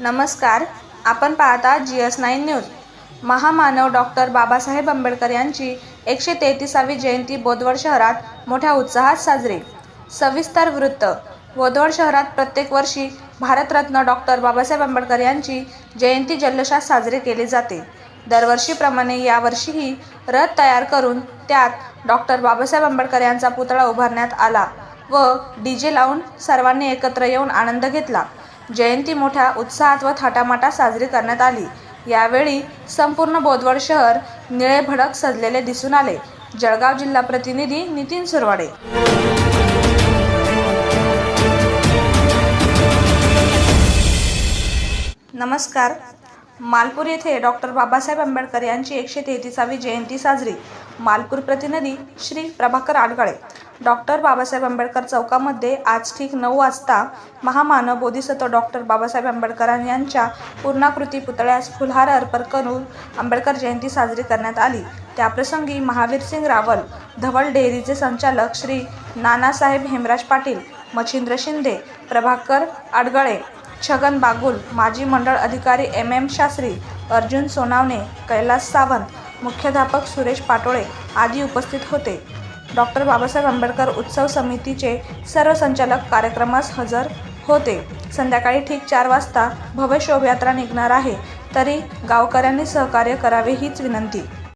नमस्कार आपण पाहता जी एस नाईन न्यूज. महामानव डॉक्टर बाबासाहेब आंबेडकर यांची एकशे तेहतीसावी जयंती बोदवड शहरात मोठ्या उत्साहात साजरी. सविस्तर वृत्त. बोदवड शहरात प्रत्येक वर्षी भारतरत्न डॉक्टर बाबासाहेब आंबेडकर यांची जयंती जल्लोषात साजरी केली जाते. दरवर्षीप्रमाणे यावर्षीही रथ तयार करून त्यात डॉक्टर बाबासाहेब आंबेडकर यांचा पुतळा उभारण्यात आला व डी जे लावून सर्वांनी एकत्र येऊन आनंद घेतला. जयंती मोठ्या उत्साहात व थाटामाटात साजरी करण्यात आली. यावेळी संपूर्ण बोदवड शहर निळे भडक सजलेले दिसून आले. जळगाव जिल्हा प्रतिनिधी नितीन सुरवाडे. नमस्कार. मालपूर येथे डॉक्टर बाबासाहेब आंबेडकर यांची एकशे तेहतीसावी जयंती साजरी. मालपूर प्रतिनिधी श्री प्रभाकर आडगळे. डॉक्टर बाबासाहेब आंबेडकर चौकामध्ये आज ठीक नऊ वाजता महामानव बोधिसत्व डॉक्टर बाबासाहेब आंबेडकर यांच्या पूर्णाकृती पुतळ्यास फुलहार अर्पण करून आंबेडकर जयंती साजरी करण्यात आली. त्याप्रसंगी महावीरसिंग रावल धवल डेअरीचे संचालक श्री नानासाहेब हेमराज पाटील मच्छिंद्र शिंदे प्रभाकर आडगळे छगन बागुल माजी मंडळ अधिकारी एम एम शास्त्री अर्जुन सोनावणे कैलास सावंत मुख्याध्यापक सुरेश पाटोळे आदी उपस्थित होते. डॉक्टर बाबासाहेब आंबेडकर उत्सव समितीचे सर्व संचालक कार्यक्रमास हजर होते. संध्याकाळी ठीक चार वाजता भव्य शोभायात्रा निघणार आहे. तरी गावकऱ्यांनी सहकार्य करावे हीच विनंती.